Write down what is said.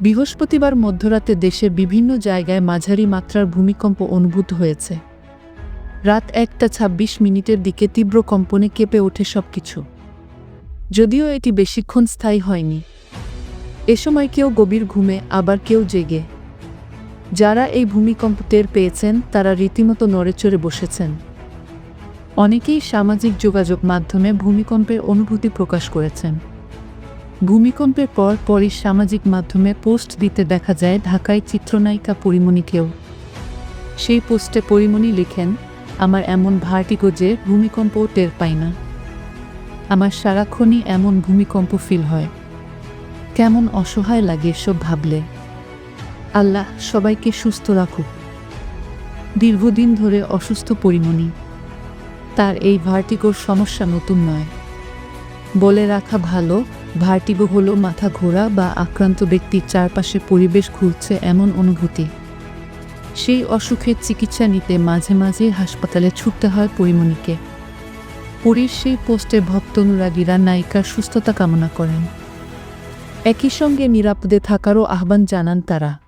বৃহস্পতিবার মধ্যরাতে দেশের বিভিন্ন জায়গায় মাঝারি মাত্রার ভূমিকম্প অনুভূত হয়েছে। রাত একটা ২৬ মিনিটের দিকে তীব্র কম্পনে কেঁপে ওঠে সব কিছু যদিও এটি বেশিক্ষণ স্থায়ী হয়নি। এ সময় কেউ গভীর ঘুমে, আবার কেউ জেগে। যারা এই ভূমিকম্প টের পেয়েছেন, তারা রীতিমতো নড়েচড়ে বসেছেন। অনেকেই সামাজিক যোগাযোগ মাধ্যমে ভূমিকম্পের অনুভূতি প্রকাশ করেছেন। ভূমিকম্পের পর পরই সামাজিক মাধ্যমে পোস্ট দিতে দেখা যায় ঢাকায় চিত্রনায়িকা পরিমণিকেও সেই পোস্টে পরিমণি লিখেন, আমার এমন ভার্টিগো যে ভূমিকম্পও টের পাই না। আমার সারাক্ষণই এমন ভূমিকম্প ফিল হয়। কেমন অসহায় লাগে এসব ভাবলে। আল্লাহ সবাইকে সুস্থ রাখুক। দীর্ঘদিন ধরে অসুস্থ পরিমণি। তার এই ভার্টিগোর সমস্যা নতুন নয়। বলে রাখা ভালো ভার্টিগো হলো মাথা ঘোরা বা আক্রান্ত ব্যক্তির চারপাশে পরিবেশ ঘুরছে এমন অনুভূতি। সেই অসুখের চিকিৎসা নিতে মাঝে মাঝে হাসপাতালে ছুটতে হয় পরিমণিকে। পরীর সেই পোস্টে ভক্ত অনুরাগীরা নায়িকার সুস্থতা কামনা করেন। একই সঙ্গে নিরাপদে থাকারও আহ্বান জানান তারা।